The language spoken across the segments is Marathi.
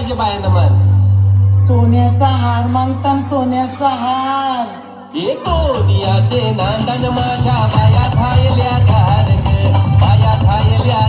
पाहिजे बायांना मन सोन्याचा हार मागता सोन्याचा हार. हे सोनियाचे नांदन माझ्या बाया झाल्या धारण बाया झाल्या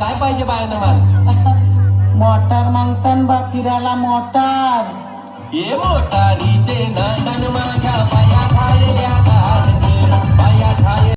काय पाहिजे बायांना मान मोटार मागतान बा फिरायला मोटार. ये मोटारीचे नांदन माझ्या